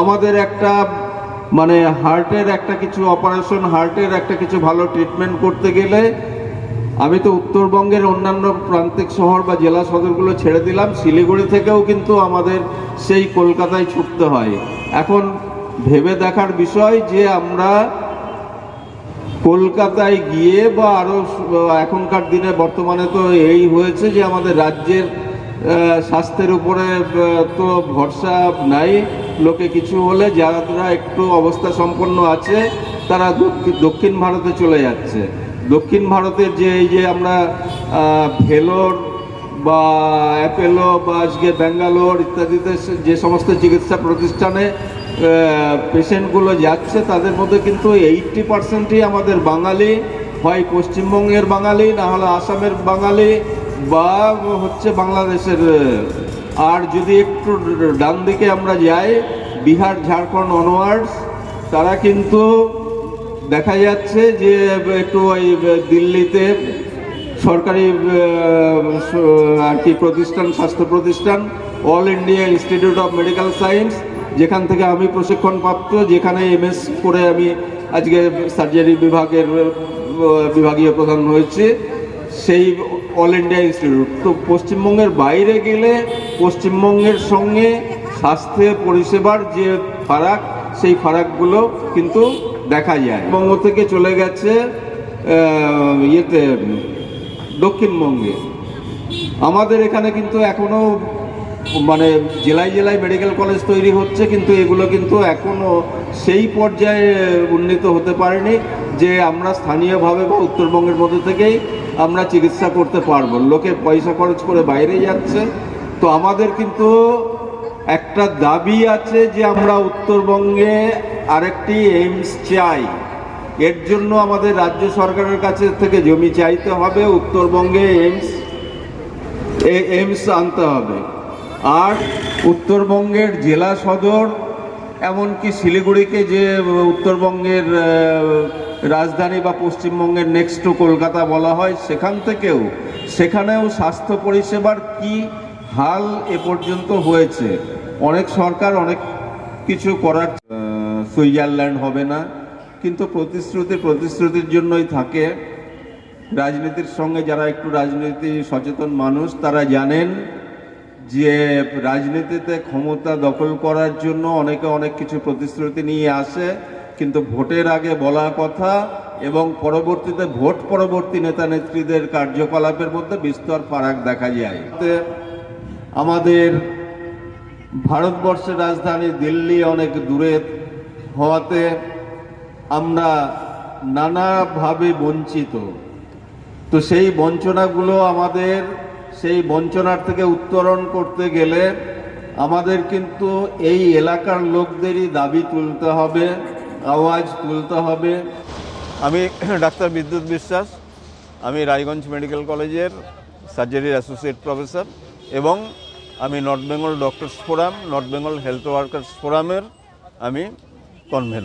আমাদের একটা মানে হার্টের একটা কিছু অপারেশন, হার্টের একটা কিছু ভালো ট্রিটমেন্ট করতে গেলে আমি তো উত্তরবঙ্গের অন্যান্য প্রান্তিক শহর বা জেলা সদরগুলো ছেড়ে দিলাম। শিলিগুড়ি থেকেও কিন্তু আমাদের সেই কলকাতায় ছুটতে হয়। এখন ভেবে দেখার বিষয় যে আমরা কলকাতায় গিয়ে বা আরও এখনকার দিনে বর্তমানে তো এই হয়েছে যে আমাদের রাজ্যের স্বাস্থ্যের উপরে তো ভরসা নাই। লোকে কিছু হলে যারা একটু অবস্থা সম্পন্ন আছে, তারা দক্ষিণ ভারতে চলে যাচ্ছে। দক্ষিণ ভারতের যে এই যে আমরা ভেলোর বা অ্যাপেলো বা আজকে ব্যাঙ্গালোর ইত্যাদিতে যে সমস্ত চিকিৎসা প্রতিষ্ঠানে পেশেন্টগুলো যাচ্ছে, তাদের মধ্যে কিন্তু এইটটি পার্সেন্টই আমাদের বাঙালি। হয় পশ্চিমবঙ্গের বাঙালি, না হলে আসামের বাঙালি। বা হচ্ছে বাংলাদেশের আর যদি একটু ডান দিকে আমরা যাই, বিহার, ঝাড়খণ্ড অনওয়ার্ডস তারা কিন্তু দেখা যাচ্ছে যে, একটু ওই দিল্লিতে সরকারি আর কি প্রতিষ্ঠান, স্বাস্থ্য প্রতিষ্ঠান, all India institute of medical science, যেখান থেকে আমি প্রশিক্ষণপ্রাপ্ত, যেখানে এমএস করে আমি আজকে সার্জারি বিভাগের বিভাগীয় প্রধান হয়েছে। সেই অল ইন্ডিয়া ইনস্টিটিউট তো পশ্চিমবঙ্গের বাইরে গেলে পশ্চিমবঙ্গের সঙ্গে স্বাস্থ্য পরিষেবার যে ফারাক, সেই ফারাকগুলো কিন্তু দেখা যায়। বঙ্গ থেকে চলে গেছে ইয়েতে, দক্ষিণবঙ্গে। আমাদের এখানে কিন্তু এখনও মানে জেলায় জেলায় মেডিকেল কলেজ তৈরি হচ্ছে, কিন্তু এগুলো কিন্তু এখনও সেই পর্যায়ে উন্নীত হতে পারেনি যে আমরা স্থানীয়ভাবে বা উত্তরবঙ্গের মধ্যে থেকেই আমরা চিকিৎসা করতে পারব। লোকে পয়সা খরচ করে বাইরে যাচ্ছে। তো আমাদের কিন্তু একটা দাবি আছে যে আমরা উত্তরবঙ্গে আরেকটি এইমস চাই। এর জন্য আমাদের রাজ্য সরকারের কাছে থেকে জমি চাইতে হবে। উত্তরবঙ্গে এইমস এইমস আনতে হবে। আর উত্তরবঙ্গের জেলা সদর, এমনকি শিলিগুড়িকে যে উত্তরবঙ্গের রাজধানী বা পশ্চিমবঙ্গের নেক্সট টু কলকাতা বলা হয়, সেখান থেকেও, সেখানেও স্বাস্থ্য পরিষেবার কি হাল এ পর্যন্ত হয়েছে? অনেক সরকার অনেক কিছু করার সুইজারল্যান্ড হবে না, কিন্তু প্রতিশ্রুতি প্রতিশ্রুতির জন্যই থাকে। রাজনীতির সঙ্গে যারা একটু রাজনীতি সচেতন মানুষ, তারা জানেন যে রাজনীতিতে ক্ষমতা দখল করার জন্য অনেকে অনেক কিছু প্রতিশ্রুতি নিয়ে আসে। কিন্তু ভোটের আগে বলা কথা এবং পরবর্তীতে ভোট পরবর্তী নেতা নেত্রীদের কার্যকলাপের মধ্যে বিস্তর ফারাক দেখা যায়। আমাদের ভারতবর্ষের রাজধানী দিল্লি অনেক দূরে হওয়াতে আমরা নানাভাবে বঞ্চিত। তো সেই বঞ্চনাগুলো আমাদের সেই বঞ্চনার থেকে উত্তরণ করতে গেলে আমাদের কিন্তু এই এলাকার লোকদেরই দাবি তুলতে হবে। আওয়াজ তুলতে হবে। আমি ডাক্তার বিদ্যুৎ বিশ্বাস, আমি রায়গঞ্জ মেডিকেল কলেজের সার্জারির অ্যাসোসিয়েট প্রফেসর এবং আমি north Bengal doctors forum, north Bengal health workers ফোরামের আমি কনভেনার।